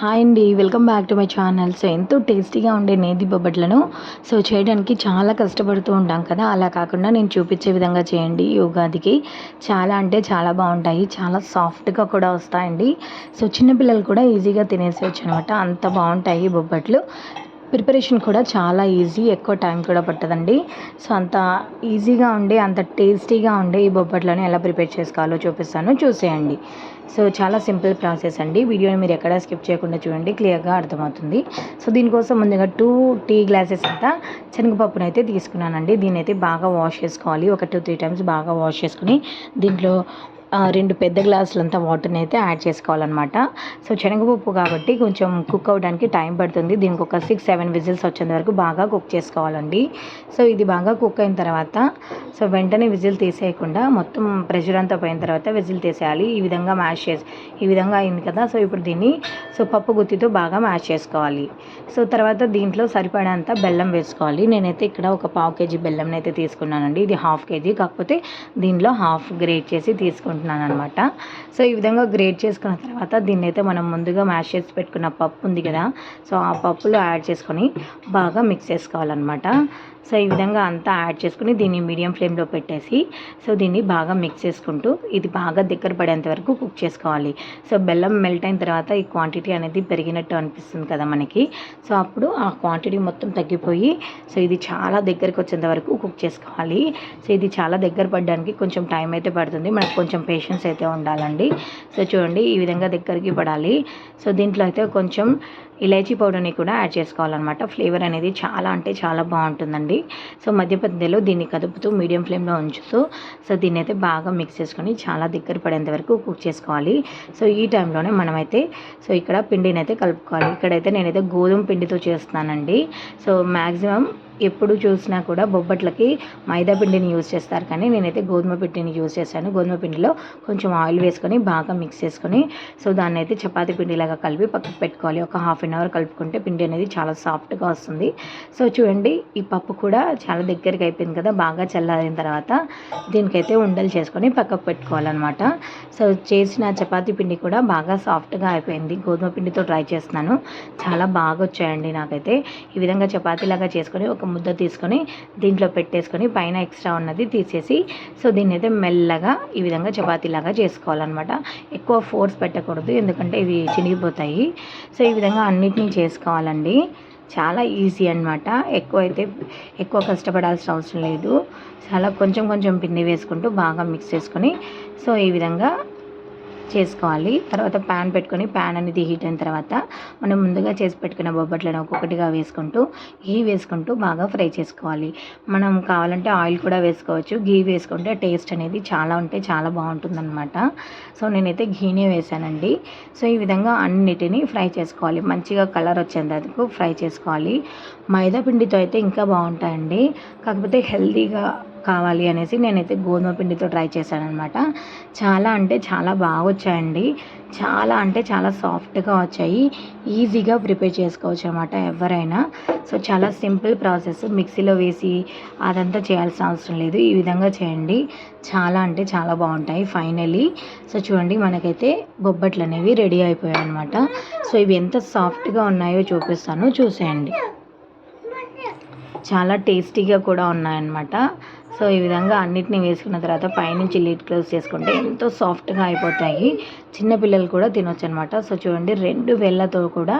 Hi అండి welcome back to my channel. So ఎంతో టేస్టీగా ఉండే నేతి బొబ్బట్లను. సో చేయడానికి చాలా కష్టపడుతూ ఉంటాం కదా. అలా కాకుండా నేను చూపించే విధంగా చేయండి. యుగాదికి ఉగాదికి చాలా అంటే చాలా బాగుంటాయి. చాలా సాఫ్ట్గా కూడా వస్తాయండి. సో చిన్నపిల్లలు కూడా ఈజీగా తినేసేయచ్చు అనమాట అంత బాగుంటాయి బొబ్బట్లు. ప్రిపరేషన్ కూడా చాలా ఈజీ ఎక్కువ టైం కూడా పట్టదండి. సో అంత ఈజీగా ఉండే అంత టేస్టీగా ఉండే ఈ బొబ్బట్లను ఎలా ప్రిపేర్ చేసుకోవాలో చూపిస్తాను. చూసేయండి. సో చాలా సింపుల్ ప్రాసెస్ అండి. వీడియోని మీరు ఎక్కడ స్కిప్ చేయకుండా చూడండి. క్లియర్గా అర్థమవుతుంది. సో దీనికోసం ముందుగా టూ టీ గ్లాసెస్ అంతా శనగపప్పును అయితే తీసుకున్నానండి. దీన్ని అయితే బాగా వాష్ చేసుకోవాలి. ఒక టూ త్రీ టైమ్స్ బాగా వాష్ చేసుకుని దీంట్లో రెండు పెద్ద గ్లాసులంతా వాటర్ని అయితే యాడ్ చేసుకోవాలన్నమాట. సో శనగపప్పు కాబట్టి కొంచెం కుక్ అవ్వడానికి టైం పడుతుంది. దీనికి ఒక సిక్స్ సెవెన్ విజిల్స్ వచ్చేంత వరకు బాగా కుక్ చేసుకోవాలండి. సో ఇది బాగా కుక్ అయిన తర్వాత సో వెంటనే విజిల్ తీసేయకుండా మొత్తం ప్రెషర్ అంతా పోయిన తర్వాత విజిల్ తీసేయాలి. ఈ విధంగా మ్యాష్ చేసి ఈ విధంగా అయింది కదా. సో ఇప్పుడు దీన్ని సో పప్పు గుత్తితో బాగా మ్యాష్ చేసుకోవాలి. సో తర్వాత దీంట్లో సరిపడేంత బెల్లం వేసుకోవాలి. నేనైతే ఇక్కడ ఒక పావు కేజీ బెల్లం అయితే తీసుకున్నానండి. ఇది హాఫ్ కేజీ. కాకపోతే దీనిలో హాఫ్ గ్రేట్ చేసి తీసుకుంటాను. చేసుకుంటున్నాను అనమాట సో ఈ విధంగా గ్రేట్ చేసుకున్న తర్వాత దీన్ని అయితే మనం ముందుగా మ్యాష్ చేసి పెట్టుకున్న పప్పు ఉంది కదా. సో ఆ పప్పులో యాడ్ చేసుకొని బాగా మిక్స్ చేసుకోవాలన్నమాట. సో ఈ విధంగా అంతా యాడ్ చేసుకుని దీన్ని మీడియం ఫ్లేమ్లో పెట్టేసి సో దీన్ని బాగా మిక్స్ చేసుకుంటూ ఇది బాగా దగ్గర పడేంత వరకు కుక్ చేసుకోవాలి. సో బెల్లం మెల్ట్ అయిన తర్వాత ఈ క్వాంటిటీ అనేది పెరిగినట్టు అనిపిస్తుంది కదా మనకి. సో అప్పుడు ఆ క్వాంటిటీ మొత్తం తగ్గిపోయి సో ఇది చాలా దగ్గరికి వచ్చేంత వరకు కుక్ చేసుకోవాలి. సో ఇది చాలా దగ్గర పడడానికి కొంచెం టైం అయితే పడుతుంది. మనకు కొంచెం పేషెన్స్ అయితే ఉండాలండి. సో చూడండి ఈ విధంగా దగ్గరికి పడాలి. సో దీంట్లో అయితే కొంచెం ఇలాచీ పౌడర్ని కూడా యాడ్ చేసుకోవాలన్నమాట. ఫ్లేవర్ అనేది చాలా అంటే చాలా బాగుంటుందండి. సో మధ్య మధ్యలో దీన్ని కదుపుతూ మీడియం ఫ్లేమ్లో ఉంచుతూ సో దీన్ని అయితే బాగా మిక్స్ చేసుకొని చాలా దగ్గర పడేంత వరకు కుక్ చేసుకోవాలి. సో ఈ టైంలోనే మనమైతే సో ఇక్కడ పిండిని అయితే కలుపుకోవాలి. ఇక్కడైతే నేనైతే గోధుమ పిండితో చేస్తున్నానండి. సో మ్యాక్సిమం ఎప్పుడు చూసినా కూడా బొబ్బట్లకి మైదా పిండిని యూజ్ చేస్తారు. కానీ నేనైతే గోధుమ పిండిని యూజ్ చేశాను. గోధుమ పిండిలో కొంచెం ఆయిల్ వేసుకొని బాగా మిక్స్ చేసుకొని సో దాన్ని అయితే చపాతీ పిండిలాగా కలిపి పక్కకు పెట్టుకోవాలి. ఒక హాఫ్ అన్ అవర్ కలుపుకుంటే పిండి అనేది చాలా సాఫ్ట్గా వస్తుంది. సో చూడండి ఈ పప్పు కూడా చాలా దగ్గరికి అయిపోయింది కదా బాగా చల్లారిన తర్వాత దీనికైతే ఉండలు చేసుకొని పక్కకు పెట్టుకోవాలన్నమాట. సో చేసిన చపాతీ పిండి కూడా బాగా సాఫ్ట్గా అయిపోయింది. గోధుమ పిండితో ట్రై చేస్తున్నాను. చాలా బాగా వచ్చాయండి నాకైతే. ఈ విధంగా చపాతీలాగా చేసుకొని ఒక ముద్ద తీసుకొని దీంట్లో పెట్టేసుకొని పైన ఎక్స్ట్రా ఉన్నది తీసేసి సో దీన్ని అయితే మెల్లగా ఈ విధంగా చపాతీలాగా చేసుకోవాలన్నమాట. ఎక్కువ ఫోర్స్ పెట్టకూడదు ఎందుకంటే ఇవి చినిగిపోతాయి. సో ఈ విధంగా అన్నిటినీ చేసుకోవాలండి. చాలా ఈజీ అనమాట ఎక్కువ అయితే ఎక్కువ కష్టపడాల్సిన అవసరం లేదు. చాలా కొంచెం కొంచెం పిండి వేసుకుంటూ బాగా మిక్స్ చేసుకొని సో ఈ విధంగా చేసుకోవాలి. తర్వాత ప్యాన్ పెట్టుకొని ప్యాన్ అనేది హీట్ అయిన తర్వాత మనం ముందుగా చేసి పెట్టుకున్న బొబ్బట్లను ఒక్కొక్కటిగా వేసుకుంటూ గీ వేసుకుంటూ బాగా ఫ్రై చేసుకోవాలి. మనం కావాలంటే ఆయిల్ కూడా వేసుకోవచ్చు. ఘీ వేసుకుంటే టేస్ట్ అనేది చాలా ఉంటే చాలా బాగుంటుందన్నమాట. సో నేనైతే ఘీనే వేసానండి. సో ఈ విధంగా అన్నిటినీ ఫ్రై చేసుకోవాలి. మంచిగా కలర్ వచ్చేందుకు ఫ్రై చేసుకోవాలి. మైదా పిండితో అయితే ఇంకా బాగుంటాయండి. కాకపోతే హెల్తీగా కావాలి అనేసి నేనైతే గోధుమ పిండితో ట్రై చేశాను అనమాట చాలా అంటే చాలా బాగా వచ్చాయండి చాలా అంటే చాలా సాఫ్ట్గా వచ్చాయి. ఈజీగా ప్రిపేర్ చేసుకోవచ్చు అనమాట ఎవరైనా. సో చాలా సింపుల్ ప్రాసెస్. మిక్సీలో వేసి అదంతా చేయాల్సిన అవసరం లేదు. ఈ విధంగా చేయండి. చాలా అంటే చాలా బాగుంటాయి ఫైనలీ. సో చూడండి మనకైతే బొబ్బట్లు అనేవి రెడీ అయిపోయాయి అనమాట సో ఇవి ఎంత సాఫ్ట్గా ఉన్నాయో చూపిస్తాను. చూసేయండి. చాలా టేస్టీగా కూడా ఉన్నాయన్నమాట. సో ఈ విధంగా అన్నిటిని వేసుకున్న తర్వాత పైనుంచి లీడ్ క్లోజ్ చేసుకుంటే ఎంతో సాఫ్ట్గా అయిపోతాయి. చిన్నపిల్లలు కూడా తినొచ్చు అనమాట సో చూడండి రెండు వేళ్ళతో కూడా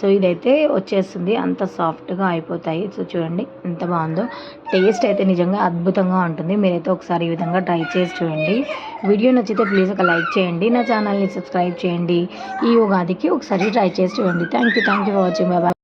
సో ఇదైతే వచ్చేస్తుంది. అంత సాఫ్ట్గా అయిపోతాయి. సో చూడండి ఎంత బాగుందో. టేస్ట్ అయితే నిజంగా అద్భుతంగా ఉంటుంది. మీరైతే ఒకసారి ఈ విధంగా ట్రై చేసి చూడండి. వీడియో నచ్చితే ప్లీజ్ ఒక లైక్ చేయండి. నా ఛానల్ని సబ్స్క్రైబ్ చేయండి. ఈ ఉగాదికి ఒకసారి ట్రై చేసి చూడండి. Thank you thank you for watching. Baba.